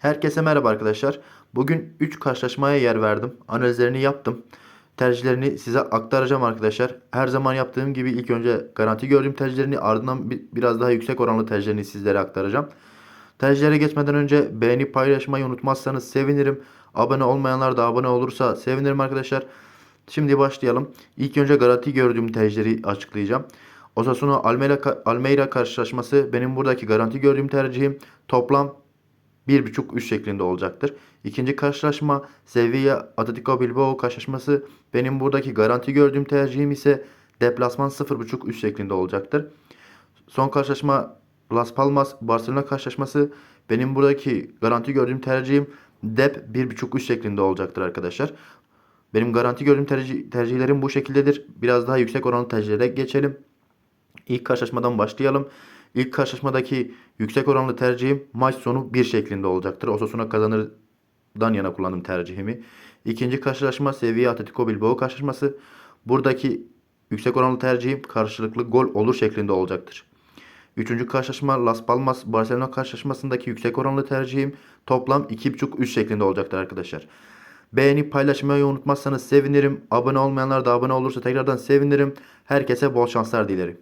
Herkese merhaba arkadaşlar. Bugün 3 karşılaşmaya yer verdim. Analizlerini yaptım. Tercihlerini size aktaracağım arkadaşlar. Her zaman yaptığım gibi ilk önce garanti gördüğüm tercihlerini ardından bi- biraz daha yüksek oranlı tercihlerini sizlere aktaracağım. Tercihlere geçmeden önce beğeni paylaşmayı unutmazsanız sevinirim. Abone olmayanlar da abone olursa sevinirim arkadaşlar. Şimdi başlayalım. İlk önce garanti gördüğüm tercihleri açıklayacağım. Osasuna Almeida, Almeida karşılaşması benim buradaki garanti gördüğüm tercihim. Toplam 1.5 üst şeklinde olacaktır. İkinci karşılaşma Sevilla Atletico Bilbao karşılaşması benim buradaki garanti gördüğüm tercihim ise deplasman 0.5 üst şeklinde olacaktır. Son karşılaşma Las Palmas Barcelona karşılaşması benim buradaki garanti gördüğüm tercihim dep 1.5 üst şeklinde olacaktır arkadaşlar. Benim garanti gördüğüm tercih, tercihlerim bu şekildedir. Biraz daha yüksek oranlı tercihlere geçelim. İlk karşılaşmadan başlayalım. İlk karşılaşmadaki yüksek oranlı tercihim maç sonu 1 şeklinde olacaktır. Osasuna kazanırdan yana kullandım tercihimi. İkinci karşılaşma Sevilla Atletico Bilbao karşılaşması. Buradaki yüksek oranlı tercihim karşılıklı gol olur şeklinde olacaktır. Üçüncü karşılaşma Las Palmas Barcelona karşılaşmasındaki yüksek oranlı tercihim toplam 2.5 üst şeklinde olacaktır arkadaşlar. Beğenip paylaşmayı unutmazsanız sevinirim. Abone olmayanlar da abone olursa tekrardan sevinirim. Herkese bol şanslar dilerim.